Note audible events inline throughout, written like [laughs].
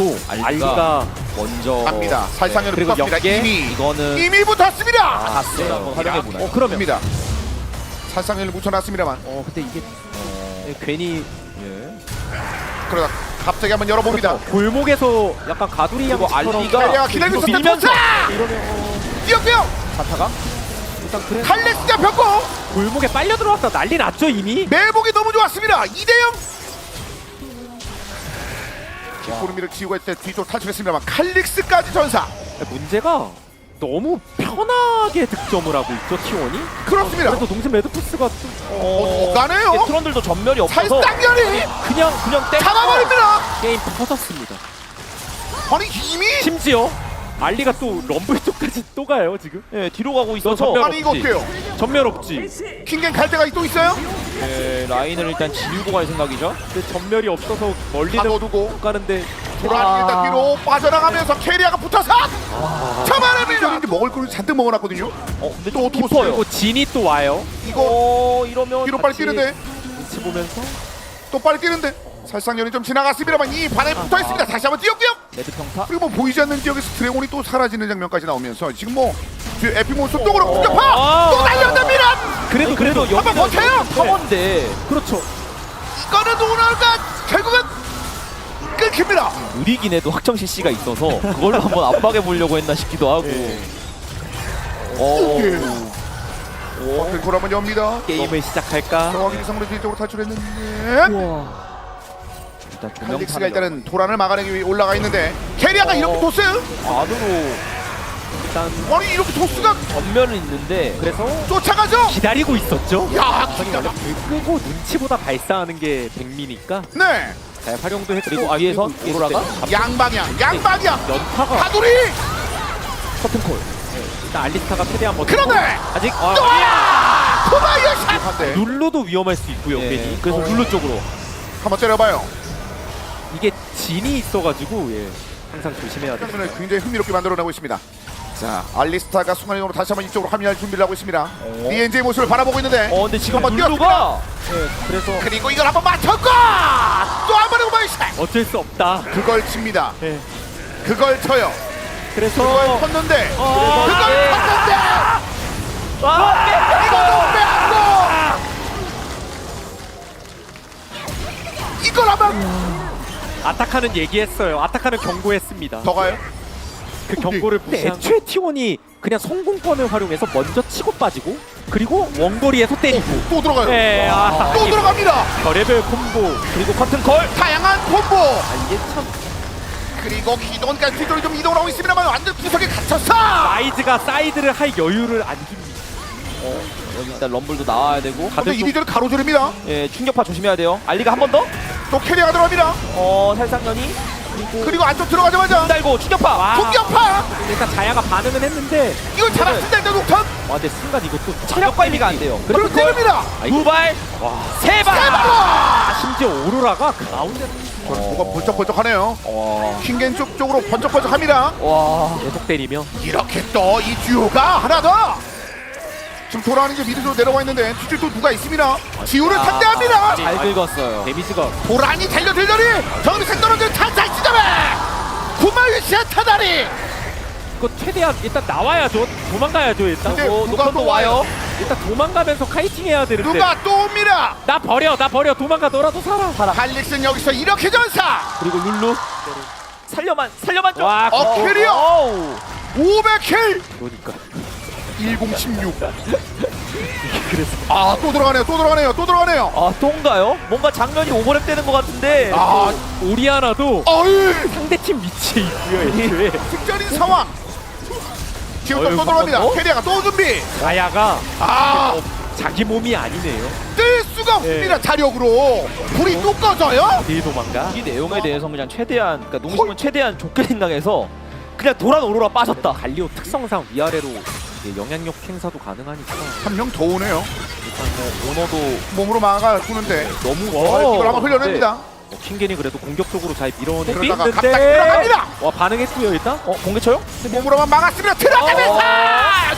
그래도 알리가 알리가 먼저 갑니다. 살상력을 그리고 붙었습니다. 연계 이미 이거는 이미 붙었습니다. 갔어요. 한번 활용해 보나요? 어 그러면 갑니다. 살상력을 붙여놨습니다만 어 근데 이게 어, 예, 괜히 예. 그러다 갑자기 한번 열어봅니다. 골목에서 약간 가두리 그리고 양처럼 알리가 기다리고 이거 있었다. 밀면서 도착! 이러면 어, 뛰었고요. 자타가 일단 그래 칼렉스가 폈고 골목에 빨려 들어왔다 난리 났죠 이미 매복이 너무 좋았습니다. 2대0. 뒷구름이를 지우고 했을 때 뒤쪽 탈출했습니다만 칼릭스까지 전사. 문제가 너무 편하게 득점을 하고 있죠 T1이 그렇습니다. 그래도 동심 매드푸스가 좀 어, 가네요. 이게 트런들도 전멸이 없어서 살상렬이 그냥 그냥 땡 잡아버립니다. 게임 터졌습니다 아니 이미 심지어 알리가 또 럼블 쪽까지 또 가요 지금 예, 뒤로 가고 있어서 전멸 아니 이거 없지. 어때요? 전멸 없지 킹갱 갈 데가 또 있어요? 예, 라인을 일단 지우고 갈 생각이죠. 근데 전멸이 없어서 다 멀리는 넣어두고 못 가는데 도란이 일단 뒤로 빠져나가면서 캐리아가 붙어서 잡아냅니다. 이제 먹을 걸 잔뜩 먹어놨거든요. 어, 근데 또좀 어떻게 깊어요. 그리고 진이 또 와요 이거 어, 이러면 뒤로 빨리 같이 뛰는데 눈치 보면서 또 빨리 뛰는데 살상열이 좀 지나갔습니다만 이 반에 붙어 있습니다. 다시 한번 뛰었고요. 레드 평타. 그리고 뭐 보이지 않는 지역에서 드래곤이 또 사라지는 장면까지 나오면서 지금 뭐 뒤에 에피몬스 쪽으로 공격파 아. 또 달려듭니다. 그래도 그래도 그래도 한번 버텨요. 파원데 그렇죠 이거는 오너가 결국은 끊깁니다. 느리긴 해도 확정 CC가 있어서 그걸로 [laughs] 한번 압박해 보려고 했나 싶기도 하고. 어, 어, 돌 한번 엽니다. 게임을 시작할까 정확히 성으로 뒤쪽으로 탈출했는데 우와 일단 조명 칼릭스가 일단은 도란을 막아내기 위해 올라가 있는데 캐리아가 이렇게 어. 도스? 안으로 일단 아니 이렇게 도스가 전면은 있는데 그래서 쫓아가죠? 기다리고 있었죠 야 아니 기가 원래 불 끄고 눈치보다 발사하는 게 백미니까 네 잘 활용도 했고 그리고 위에선 그리고 오로라가 이때 양방향 양방향 연타가 가두리 커튼 콜. 일단 알리스타가 최대한 뭐 그러네 아직 또 아, 야! 토마이어 샷! 네. 룰루도 위험할 수 있고요 예, 괜히 그래서 어, 룰루 쪽으로. 한번 때려봐요 이게 진이 있어가지고 예 항상 조심해야 돼 장면을 굉장히 흥미롭게 만들어내고 있습니다. 자 알리스타가 순간이동으로 다시 한번 이쪽으로 합류할 준비를 하고 있습니다. 리엔지의 모습을 바라보고 있는데 어, 근데 지금 한번 룰루가 예, 그래서 그리고 이걸 한번 맞췄고! 또 한 번의 오마이 샷 어쩔 수 없다. 그걸 칩니다. 예 그걸 쳐요. 그래서 그걸 쳤는데 어, 그걸 예. 쳤는데! 아, 이거도 빼앗고! 이걸 한번 아타카는 얘기했어요. 아타카는 경고했습니다. 더 가요? 그 경고를 근데 애초에 T1이 그냥 성공권을 활용해서 먼저 치고 빠지고 그리고 원거리에서 때리고. 또 들어가요? 예, 아, 또 들어갑니다. 별의별 콤보. 그리고 커튼콜. 다양한 콤보. 아, 이게 참. 그리고 기동까지 뒤쪽으로 좀 이동을 하고 있습니다만 완전 구석에 갇혔어! 라이즈가 사이드를 할 여유를 안 줍니다. 어, 여기 일단 럼블도 나와야 되고. 근데 다들 좀 이리저리 가로지릅니다. 예, 충격파 조심해야 돼요. 알리가 한 번 더. 또 캐리어가 들어갑니다. 어, 살상년이. 그리고 안쪽 들어가자마자 달고 충격파. 와. 공격파! 일단 자야가 반응은 했는데 이거 잡았습니다 일단 녹턴! 와 근데 순간 이것도 체력 관리가 안 돼요. 그리고 때립니다. 두 발, 세 발. 아, 심지어 오로라가 가운데 뭐가 번쩍번쩍하네요. 와, 킹겐 쪽 쪽으로 번쩍번쩍합니다. 와. 계속 때리며. 이렇게 또 이 듀오가 하나 더 지금 돌아오는 게 미드로 내려와 있는데 뒤쪽에 또 누가 있습니다. 지우를 아, 상대합니다. 잘 긁었어요. 데미지가 도란이 달려 들더니 정비생 떨어지는 탄탄 시점에 구마유시아 타다리. 이거 최대한 일단 나와야죠. 도망가야죠 일단. 근데 어, 누가 또 와요? 일단 도망가면서 카이팅 해야 되는데. 누가 또 옵니다. 나 버려 나 버려. 도망가 너라도 살아. 할릭슨 여기서 이렇게 전사. 그리고 룰루. 살려만, 살려만 좀. 와 어, 캐리어! 어우. 500킬. 그러니까 1016 그래서 아 또 들어가네요 또 들어가네요 또 들어가네요. 아, 똥가요? 뭔가 장면이 오버랩 되는 것 같은데. 아. 오리아나도 어이! 상대팀 위치에 있고요 애초에. 특전인 상황. 지금 또 어이, 들어갑니다. 어? 캐리아가 또 준비. 자야가 아. 어, 자기 몸이 아니네요. 뜰 수가 없습니다 자력으로. 불이 또 꺼져요? 어디 도망가. 이 내용에 대해서 그냥 최대한, 그러니까 농심은 최대한 좋게 생각해서 그냥 도란 오로라 빠졌다. 갈리오 특성상 위아래로 이게 영향력 행사도 가능하니까. 한 명 더 오네요. 일단 뭐 오너도 몸으로 막아주는데 너무 어, 이걸 한번 흘려냅니다. 어, 킹겐이 그래도 공격적으로 잘 밀어내고 그러다가 있는데 갑자기 들어갑니다. 와 반응했고요 일단? 어, 공개 쳐요? 몸으로만 막았습니다. 들어가면서!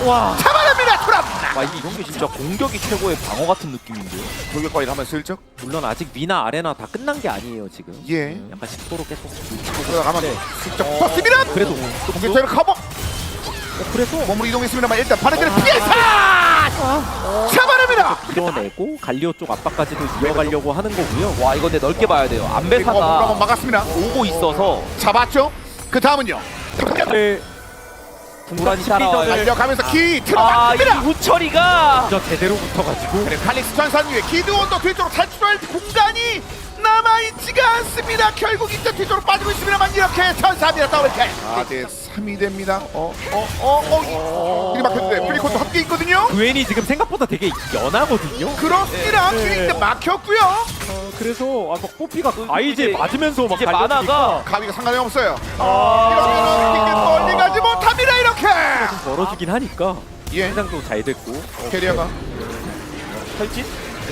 와. 잡아냅니다 트랍 와 이런 게 진짜 공격이 최고의 방어 같은 느낌인데요. 돌격 관리를 하면 슬쩍? 물론 아직 미나 아레나 다 끝난 게 아니에요 지금. 예. 약간 10도로 계속 밀치고 들어가면 네. 슬쩍 떴습니다. 그래도 공격자를 커버! 어, 그래서 몸으로 이동했습니다만 일단 바네트를 피해서 잡아냅니다! 밀어내고 갈리오 쪽 압박까지도 이어가려고 하는 거고요. 와 이거 근데 넓게 봐야 돼요. 그리고 안배사가 한번 막았습니다. 오고 있어서 잡았죠? 그 다음은요. 네. 도란이 따라와요. 달려가면서 키 아, 이 들어갑니다! 후처리가 진짜 제대로 붙어가지고. 그래 칼릭스 전산 위에 기드온도 뒤쪽으로 탈출할 공간이 남아있지가 않습니다. 결국 이제 뒤쪽으로 빠지고 있습니다만 이렇게 전사합니다. 더블캐 4대 3이 됩니다. 어 어 어어 길이 막혔는데 프리콘도 함께 있거든요. 그웬이 지금 생각보다 되게 연하거든요. 그렇습니다. 네. 길이 이제 막혔고요. 어, 그래서 아, 막 뽀삐가 아이제 이제- 맞으면서 막 이제 달려드니까. 만화가 가비가 상관이 없어요. 아, 이러면은 핑계 멀리 가지 못합니다 이렇게. 멀어지긴 하니까. 예. 해장도 잘 됐고. 캐리어가. 탈진?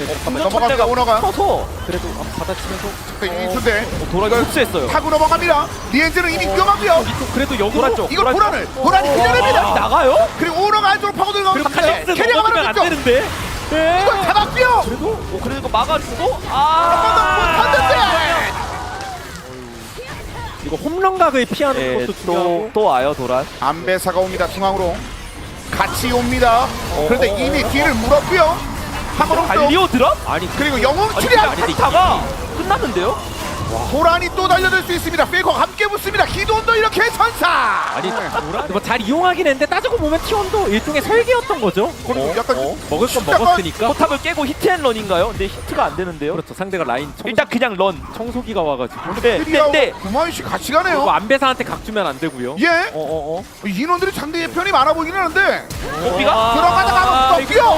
네, 잠깐만 넘어갑니다 오너가. 커서 그래도 앞 받아치면서 이순대. 도란이 흡수했어요. 타고 넘어갑니다. 리엔즈는 이미 위험하고요. 또 그래도 역으로 쪽. 이거 도란 도란을 쪽. 도란이 아, 기다립니다. 나가요? 그리고 오너가 안쪽으로 파고 그리고 들어가면서 칼렉스 캐리어가 넘어지면 안 말아줬죠? 되는데. 네. 이걸 잡았고요. 그래도 어, 그래도 이거 막아주고 한번더 아 못하는데 이거 홈런각을 피하는 예, 것도 또, 중요하고. 또 와요 도란. 안배사가 옵니다 중앙으로. 같이 옵니다. 그런데 이미 뒤를 물었고요 한번 또 갈리오 드랍? 아니 그리고 영웅 출연 한타가 끝났는데요? 도란이 또 달려들 수 있습니다 페이커 함께 붙습니다 기도원도 이렇게 전사 아니 뭐 잘 이용하긴 했는데 따지고 보면 T1도 일종의 설계였던 거죠. 그리고 약간 어? 먹을 건 약간 먹었으니까. 포탑을 깨고 히트앤런인가요? 근데 히트가 안 되는데요? 그렇죠. 상대가 라인 청, 일단 그냥 런 청소기가 와가지고 네, 네, 캐리어하고 네. 구마윤 씨 같이 가네요 안배사한테 각 주면 안 되고요. 예 어어어. 인원들이 상대의 편이 많아 보이긴 하는데 뽀삐가? 들어가다가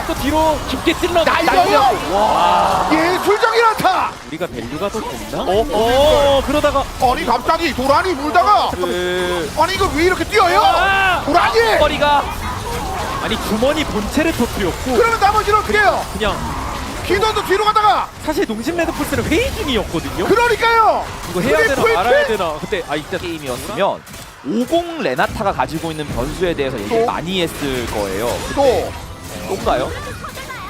또 뒤로 깊게 찔러. 날려요 와. 예술적인 안타 우리가 밸류가 더 됐나? 어? 어 그러다가 아니 갑자기 도란이 물다가 그... 아니 이거 왜 이렇게 뛰어요 아! 도란이 거리가 아니 주머니 본체를 터뜨렸고 그러면 나머지는 어떻게 해요 그냥 기도원도 뒤로 가다가 사실 농심 레드풀스는 회의 중이었거든요. 그러니까요 이거 해야 되나 말아야 킬! 되나. 근데 아 이때 게임이었으면 50 레나타가 가지고 있는 변수에 대해서 얘기 또? 많이 했을 거예요 또 또인가요?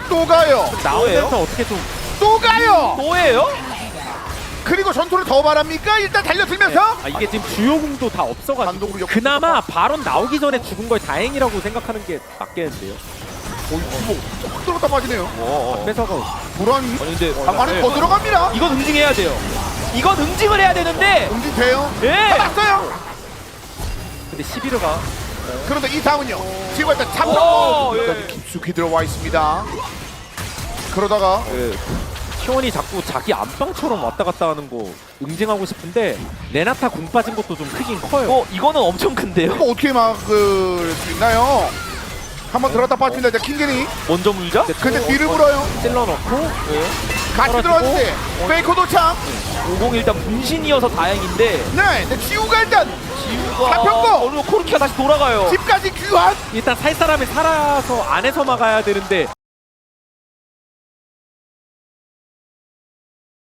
또 가요. 나오면서 어떻게 좀 또 가요. 또예요? 그리고 전투를 더 바랍니까? 일단 달려들면서? 아 이게 지금 주요 궁도 다 없어가지고 단독으로 역- 그나마 바론 나오기 전에 죽은 걸 다행이라고 생각하는 게 맞겠는데요. 쏙 들어갔다 빠지네요. 어. 뺏어가 도란이 아니 근데 방 안에 더 들어갑니다. 이건 응징해야 돼요. 이건 응징을 해야 되는데! 응지 돼요? 예! 잡았어요. 근데 11호가 그런데 이 다음은요 지금 일단 오, 잡혔고 예. 깊숙이 들어와 있습니다 그러다가 예. 시원이 자꾸 자기 안방처럼 왔다 갔다 하는 거 응징하고 싶은데 레나타 궁 빠진 것도 좀 크긴 커요. 어 이거는 엄청 큰데요? 뭐 어떻게 막을 수 있나요 한번 들어갔다 빠집니다 이제 킹겐이 먼저 물자? 근데 뒤를 물어요 찔러 넣고 같이 떨어지고. 들어왔는데 페이커 도착 50 일단 분신이어서 다행인데 네 근데 지우가 일단 지우가 잡혔고! 그리고 코르키가 다시 돌아가요 집까지 귀환 일단 살 사람이 살아서 안에서 막아야 되는데